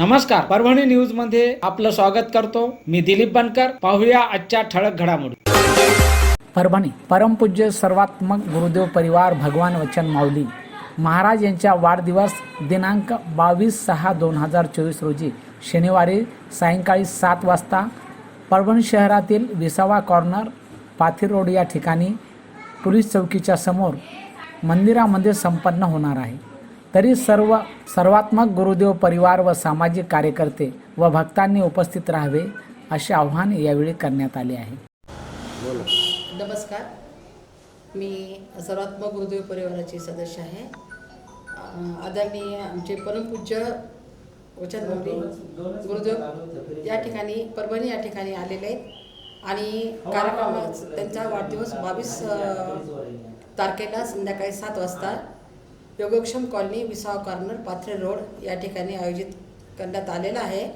नमस्कार. परभणी न्यूजमध्ये आपलं स्वागत करतो. मी दिलीप बनकर. पाहूया आजच्या ठळक घडामोडी. परभणी परमपूज्य सर्वात्मक गुरुदेव परिवार भगवान वचन माऊली. महाराज यांच्या वाढदिवस दिनांक बावीस सहा दोन हजार चोवीस रोजी शनिवारी सायंकाळी सात वाजता परभणी शहरातील विसावा कॉर्नर पाथीर रोड या ठिकाणी पोलीस चौकीच्या समोर मंदिरामध्ये संपन्न होणार आहे. तरी सर्व सर्वात्मक गुरुदेव परिवार व सामाजिक कार्यकर्ते व भक्तांनी उपस्थित राहावे असे आवाहन यावेळी करण्यात आले आहे. नमस्कार. मी सर्वात्मक गुरुदेव परिवाराची सदस्य आहे. आदरणीय आमचे परमपूज्य वचन मौली गुरुदेव या ठिकाणी परभणी या ठिकाणी आलेले आहेत. आणि कार्यक्रम त्यांचा वाढदिवस बावीस तारखेला संध्याकाळी सात वाजता Yogakshem colony Visav corner Pathare road या ठिकाणी आयोजित करण्यात आलेला आहे.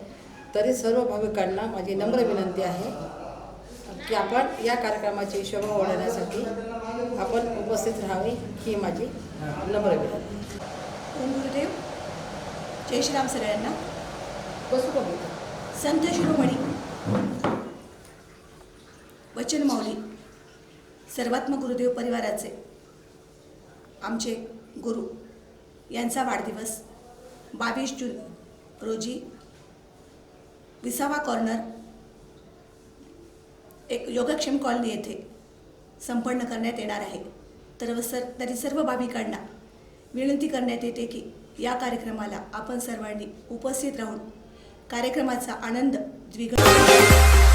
तरी सर्व भाविकांना माझी नम्र विनंती आहे की आपण या कार्यक्रमाची शोभा वाढवण्यासाठी आपण उपस्थित राहावे ही माझी नम्र विनंती. ओम गुरुदेव. जय श्रीराम सगळ्यांना. बसू का संत शिरोमणी. वचन माऊली सर्वात्म गुरुदेव परिवाराचे. आमचे गुरु यांचा वाढदिवस बावीस जून रोजी विसावा कॉर्नर एक योगक्षेम कॉलनी येथे संपन्न करण्यात येणार आहे. तर सर तरी सर्व भाविकांना विनंती करण्यात येते की या कार्यक्रमाला आपण सर्वांनी उपस्थित राहून कार्यक्रमाचा आनंद द्विगुण